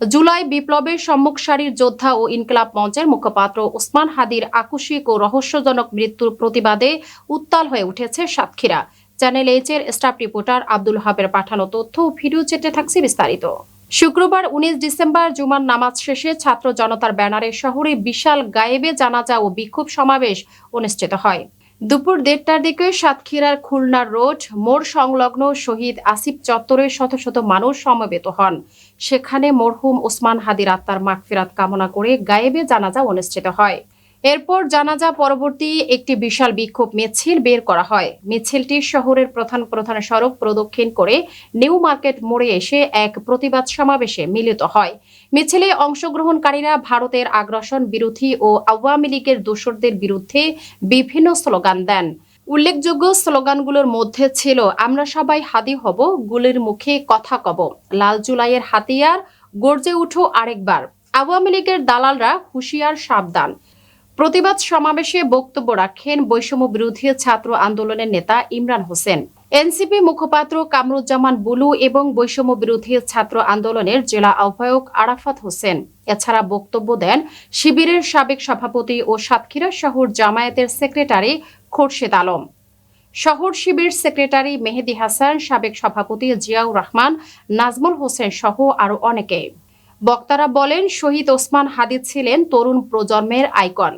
জুলাই বিপ্লবের সম্মুখ সারির যোদ্ধা ও ইনকলাব মঞ্চের মুখপাত্র ওসমান হাদির আকস্মিক ও রহস্যজনক মৃত্যুর প্রতিবাদে উত্তাল হয়ে উঠেছে সাতক্ষীরা। চ্যানেল এইচ এর স্টাফ রিপোর্টার আব্দুল হাবের পাঠানো তথ্য ও ভিডিও চেটে থাকছে বিস্তারিত। শুক্রবার উনিশ ডিসেম্বর জুমার নামাজ শেষে ছাত্র জনতার ব্যানারে শহরে বিশাল গায়েবে জানাজা ও বিক্ষোভ সমাবেশ অনুষ্ঠিত হয়। দুপুর দেড়টার দিকে সাতক্ষীরার খুলনা রোড মোর সংলগ্ন শহীদ আসিফ চত্বরে শত শত মানুষ সমবেত হন। সেখানে মরহুম ওসমান হাদির আত্মার মাগফিরাত কামনা করে গায়েবে জানাজা অনুষ্ঠিত হয়। এরপর জানাজা পরবর্তী একটি বিশাল বিক্ষোভ মিছিল বের করা হয়। মিছিলটি শহরের প্রধান প্রধান সড়ক প্রদক্ষিণ করে নিউ মার্কেট মোড়ে এসে এক প্রতিবাদ সমাবেশে মিলিত হয়। মিছিলে অংশগ্রহণকারীরা ভারতের আগ্রাসন বিরোধী ও আওয়ামী লীগের দোসরদের বিরুদ্ধে বিভিন্ন স্লোগান দেন। উল্লেখযোগ্য স্লোগানগুলোর মধ্যে ছিল, আমরা সবাই হাদি হব, গুলির মুখে কথা কব। লাল জুলাইয়ের হাতিয়ার, গর্জে উঠো আরেকবার। আওয়ামী লীগের দালালরা হুঁশিয়ার সাবধান। প্রতিবাদ সমাবেশে বক্তব্য রাখেন বৈষম্য বিরোধী ছাত্র আন্দোলনের নেতা ইমরান হোসেন। এনসিপি মুখপাত্র কামরুজ্জামান বুলু এবং বৈষম্য বিরোধী ছাত্র আন্দোলনের জেলা আহ্বায়ক আরাফাত হোসেন। এছাড়া বক্তব্য দেন শিবিরের সাবেক সভাপতি ও সাতক্ষীরা শহর জামায়াতের সেক্রেটারি খোরশেদ আলম। শহর শিবির সেক্রেটারি মেহেদি হাসান, সাবেক সভাপতি জিয়াউর রহমান, নাজমুল হোসেন সহ আরও অনেকে। বক্তারা বলেন, শহীদ ওসমান হাদিদ ছিলেন তরুণ প্রজন্মের আইকন।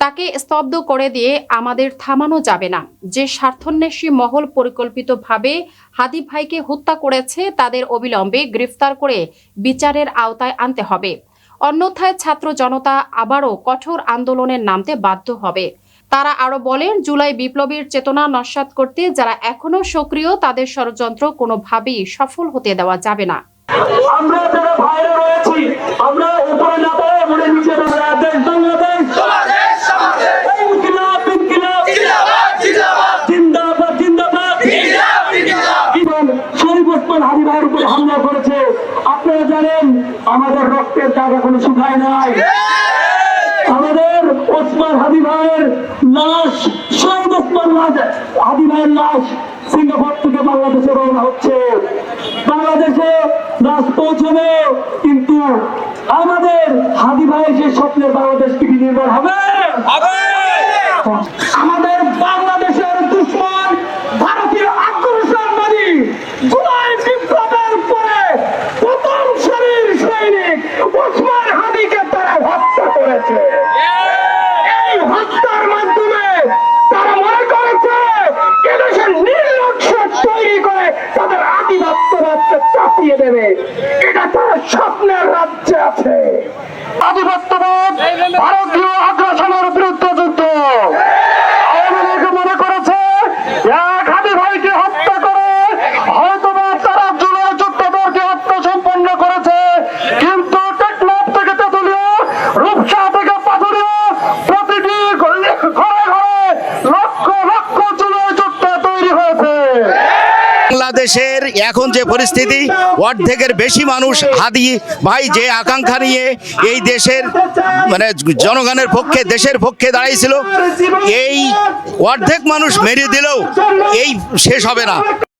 তাকে স্তব্ধ করে দিয়ে আমাদের থামানো যাবে না। যে স্বার্থন্বেষী মহল পরিকল্পিতভাবে হাদি ভাইকে হত্যা করেছে, তাদের অবিলম্বে গ্রেফতার করে বিচারের আওতায় আনতে হবে। অন্যথায় ছাত্র জনতা আবারও কঠোর আন্দোলনে নামতে বাধ্য হবে। তারা আরও বলেন, জুলাই বিপ্লবীর চেতনা নস্যাৎ করতে যারা এখনও সক্রিয়, তাদের ষড়যন্ত্র কোনোভাবেই সফল হতে দেওয়া যাবে না। আমরা যারা ভাইরা রয়েছি, আমরা উপরে না দাঁড়ায় মনে নিচে দাঁড়ায় দেশ বাংলাদেশ বাংলাদেশ সমাজের ইনকিলাব ইনকিলাব জিন্দাবাদ জিন্দাবাদ জিন্দাবাদ জিন্দাবাদ জিন্দাবাদ জিন্দাবাদ এবং ওসমান হাদি ভাইয়ের উপর হামলা করেছে। আপনারা জানেন আমাদের রক্তের দাগ এখনও শুকায় নাই। আমাদের ওসমান হাদি ভাইয়ের লাশ শহীদ ওসমান হাদি ভাইয়ের লাশ সিঙ্গাপুর থেকে বাংলাদেশে রওনা হচ্ছে। বাংলাদেশে লাশ পৌঁছবে কিন্তু আমাদের হাদি ভাইয়ের যে স্বপ্নের বাংলাদেশ কি নির্ভর হবে আমাদের বাংলাদেশের সৈনিক উসমান হাদিকে তারা হত্যা করেছে। এই হত্যার মাধ্যমে তারা মনে করেছে এদেশের নির্লক্ষ্য তৈরি করে তাদের আধিপত্য রাজ্যে চাপিয়ে দেবে। এটা তারা স্বপ্নের রাজ্যে আছে। আধিপত্যবাদ ভারতীয় আগ্রাসনের বিরুদ্ধে যুদ্ধ আওয়ামী লীগ মনে করেছে এক হাদি ভাইকে হত্যা করে হয়তোবা তারা জুলাই যুদ্ধদেরকে আত্মসম্পন্ন করেছে কিন্তু টেকনাফ থেকে তেতুলিয়া রূপসা থেকে পাথুরিয়া প্রতিটি ঘরে ঘরে লক্ষ লক্ষ জুলাই যুদ্ধ তৈরি হয়েছে বাংলাদেশের এখন যে পরিস্থিতি, অর্ধেকের বেশি মানুষ হাতি ভাই, যে আকাঙ্ক্ষা নিয়ে এই দেশের মানে জনগণের পক্ষে, দেশের পক্ষে দাঁড়িয়েছিল, এই অর্ধেক মানুষ মেরে দিলেও এই শেষ হবে না।